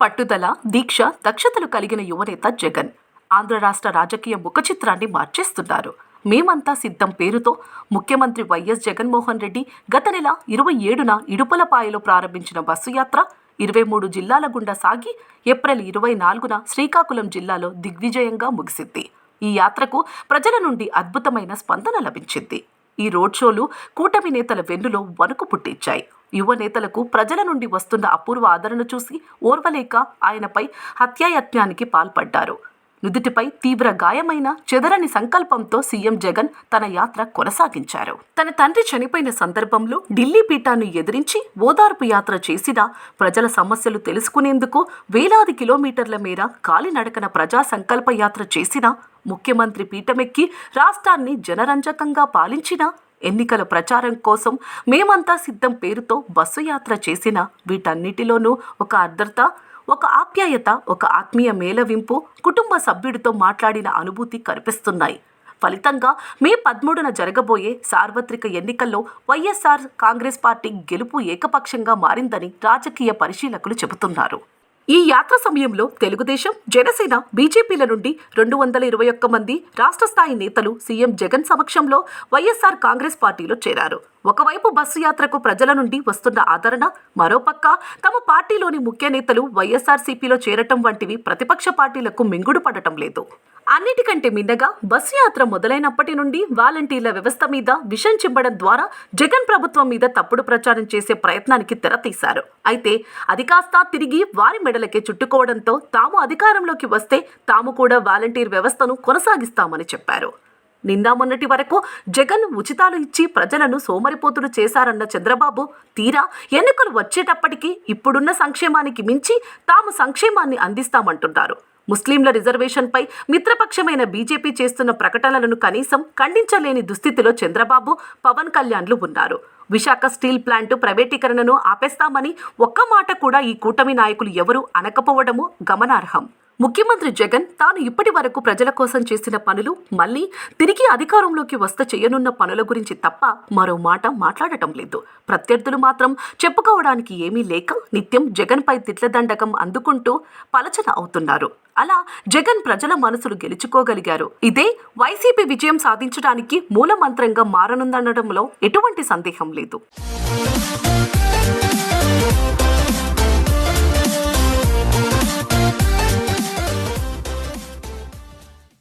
పట్టుదల దీక్ష దక్షతలు కలిగిన యువనేత జగన్. ఆంధ్ర రాష్ట్ర రాజకీయ ముఖ చిత్రాన్ని మార్చేస్తున్నారు. మేమంతా సిద్ధం పేరుతో ముఖ్యమంత్రి వైఎస్ జగన్మోహన్ రెడ్డి గత నెల ఇరవై ఏడున ఇడుపలపాయలో ప్రారంభించిన బస్సు యాత్ర ఇరవై మూడు జిల్లాల గుండా సాగి ఏప్రిల్ ఇరవై నాలుగున శ్రీకాకుళం జిల్లాలో దిగ్విజయంగా ముగిసింది. ఈ యాత్రకు ప్రజల నుండి అద్భుతమైన స్పందన లభించింది. ఈ రోడ్ షోలు కూటమి నేతల వెన్నులో వణుకు పుట్టించాయి. యువ నేతలకు ప్రజల నుండి వస్తున్న అపూర్వ ఆదరణ చూసి ఓర్వలేక ఆయనపై హత్యాయత్నానికి పాల్పడ్డారు. నుదుటిపై తీవ్ర గాయమైన చెదరని సంకల్పంతో సీఎం జగన్ తన యాత్ర కొనసాగించారు. తన తండ్రి చనిపోయిన సందర్భంలో ఢిల్లీ పీఠాన్ని ఎదిరించి ఓదార్పు యాత్ర చేసినా ప్రజల సమస్యలు తెలుసుకునేందుకు వేలాది కిలోమీటర్ల మేర కాలినడకన ప్రజా సంకల్ప యాత్ర చేసినా ముఖ్యమంత్రి పీఠమెక్కి రాష్ట్రాన్ని జనరంజకంగా పాలించినా ఎన్నికల ప్రచారం కోసం మేమంతా సిద్ధం పేరుతో బస్సు యాత్ర చేసిన వీటన్నిటిలోనూ ఒక అర్ధత ఒక ఆప్యాయత ఒక ఆత్మీయ మేళవింపు కుటుంబ సభ్యుడితో మాట్లాడిన అనుభూతి కనిపిస్తున్నాయి. ఫలితంగా మే పదమూడున జరగబోయే సార్వత్రిక ఎన్నికల్లో వైఎస్ఆర్ కాంగ్రెస్ పార్టీ గెలుపు ఏకపక్షంగా మారిందని రాజకీయ పరిశీలకులు చెబుతున్నారు. ఈ యాత్ర సమయంలో తెలుగుదేశం జనసేన బీజేపీల నుండి రెండు వందల ఇరవై ఒక్క మంది రాష్ట్ర స్థాయి నేతలు సీఎం జగన్ సమక్షంలో వైఎస్ఆర్ కాంగ్రెస్ పార్టీలో చేరారు. ఒకవైపు బస్సు యాత్రకు ప్రజల నుండి వస్తున్న ఆదరణ మరోపక్క తమ పార్టీలోని ముఖ్య నేతలు వైఎస్ఆర్సీపీలో చేరటం వంటివి ప్రతిపక్ష పార్టీలకు మింగుడు పడటం లేదు. అన్నిటికంటే మిన్నగా బస్సు యాత్ర మొదలైనప్పటి నుండి వాలంటీర్ల వ్యవస్థ మీద విషం చిమ్మడం ద్వారా జగన్ ప్రభుత్వం మీద తప్పుడు ప్రచారం చేసే ప్రయత్నానికి తెరతీశారు. అయితే అది కాస్త తిరిగి వారి మెడలకే చుట్టుకోవడంతో తాము అధికారంలోకి వస్తే తాము కూడా వాలంటీర్ వ్యవస్థను కొనసాగిస్తామని చెప్పారు. నిందా మొన్నటి వరకు జగన్ ఉచితాలు ఇచ్చి ప్రజలను సోమరిపోతులు చేశారన్న చంద్రబాబు తీరా ఎన్నికలు వచ్చేటప్పటికీ ఇప్పుడున్న సంక్షేమానికి మించి తాము సంక్షేమాన్ని అందిస్తామంటున్నారు. ముస్లింల రిజర్వేషన్పై మిత్రపక్షమైన బీజేపీ చేస్తున్న ప్రకటనలను కనీసం ఖండించలేని దుస్థితిలో చంద్రబాబు పవన్ కళ్యాణ్లు ఉన్నారు. విశాఖ స్టీల్ ప్లాంటు ప్రైవేటీకరణను ఆపేస్తామని ఒక్క మాట కూడా ఈ కూటమి నాయకులు ఎవరూ అనకపోవడము గమనార్హం. ముఖ్యమంత్రి జగన్ తాను ఇప్పటి వరకు ప్రజల కోసం చేసిన పనులు మళ్ళీ తిరిగి అధికారంలోకి వస్తే చేయనున్న పనుల గురించి తప్ప మరో మాట మాట్లాడటం లేదు. ప్రత్యర్థులు మాత్రం చెప్పుకోవడానికి ఏమీ లేక నిత్యం జగన్పై తిట్లదండకం అందుకుంటూ పలచన అవుతున్నారు. అలా జగన్ ప్రజల మనసులు గెలుచుకోగలిగారు. ఇదే వైసీపీ విజయం సాధించడానికి మూల మంత్రంగా మారనుందనడంలో ఎటువంటి సందేహం లేదు.